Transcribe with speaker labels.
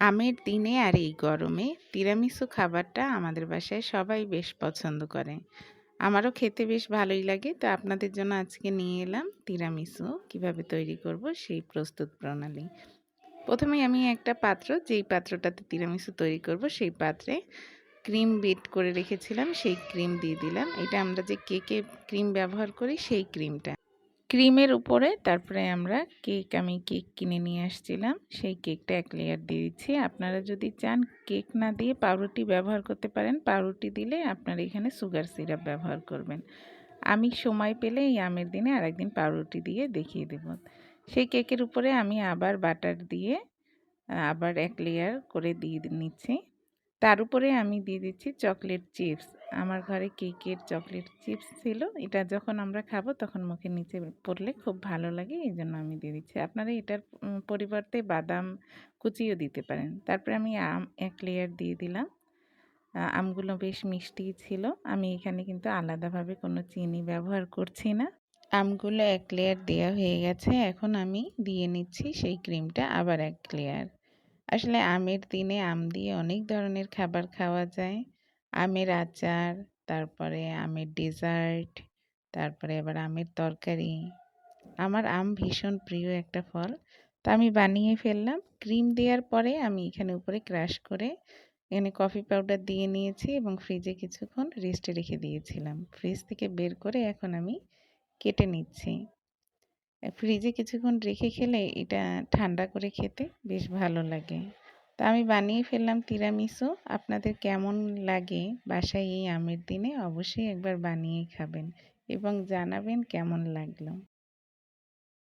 Speaker 1: আমের দিনে আর এই গরমে তিরামিসু খাবারটা আমাদের বাসায় সবাই বেশ পছন্দ করে। আমারও খেতে বেশ ভালোই লাগে। তো আপনাদের জন্য আজকে নিয়ে এলাম তিরামিসু কীভাবে তৈরি করব সেই প্রস্তুত প্রণালী। প্রথমে আমি একটা পাত্র, যেই পাত্রটাতে তিরামিসু তৈরি করব সেই পাত্রে ক্রিম বিট করে রেখেছিলাম, সেই ক্রিম দিয়ে দিলাম। এটা আমরা যে কেকে ক্রিম ব্যবহার করি সেই ক্রিমটা। ক্রিমের উপরে তারপরে আমরা কেক আমি কেক কিনে নিয়ে আসছিলাম। সেই কেকটা এক লেয়ার দিয়ে দিচ্ছি। আপনারা যদি চান কেক না দিয়ে পাউরুটি ব্যবহার করতে পারেন, পাউরুটি দিলে আপনারা এখানে সুগার সিরাপ ব্যবহার করবেন। আমি সময় পেলে এই আমের দিনে আরেকদিন পাউরুটি দিয়ে দেখিয়ে দেব। সেই কেকের উপরে আমি আবার বাটার দিয়ে আবার এক লেয়ার করে দিয়ে নিচ্ছি তার উপরে আমি দিয়ে দিচ্ছি চকলেট চিপস। আমার ঘরে কেকের চকলেট চিপস ছিল, এটা যখন আমরা খাব তখন মুখের নিচে পড়লে খুব ভালো লাগে, এই জন্য আমি দিয়ে দিচ্ছি। আপনারা এটার পরিবর্তে বাদাম কুচিও দিতে পারেন। তারপরে আমি আম এক লেয়ার দিয়ে দিলাম। আমগুলো বেশ মিষ্টি ছিল। আমি এখানে কিন্তু আলাদাভাবে কোনো চিনি ব্যবহার করছি না। আমগুলো এক লেয়ার দেওয়া হয়ে গেছে। এখন আমি দিয়ে নিচ্ছি সেই ক্রিমটা আবার এক লেয়ার আসলে আমের দিনে আম দিয়ে অনেক ধরনের খাবার খাওয়া যায়। আমের আচার, তারপরে আমের ডেজার্ট তারপরে আবার আমের তরকারি। আমার আম ভীষণ প্রিয় একটা ফল। তা আমি বানিয়ে ফেললাম। ক্রিম দেওয়ার পরে আমি এখানে উপরে ক্রাশ করে এখানে কফি পাউডার দিয়ে নিয়েছি এবং ফ্রিজে কিছুক্ষণ রেস্টে রেখে দিয়েছিলাম। ফ্রিজ থেকে বের করে এখন আমি কেটে নিচ্ছি। ফ্রিজে কিছুক্ষণ রেখে খেলে এটা ঠান্ডা করে খেতে বেশ ভালো লাগে। তা আমি বানিয়ে ফেললাম তিরামিসু আপনাদের কেমন লাগে বাসায় এই আমের দিনে? অবশ্যই একবার বানিয়ে খাবেন এবং জানাবেন কেমন লাগল।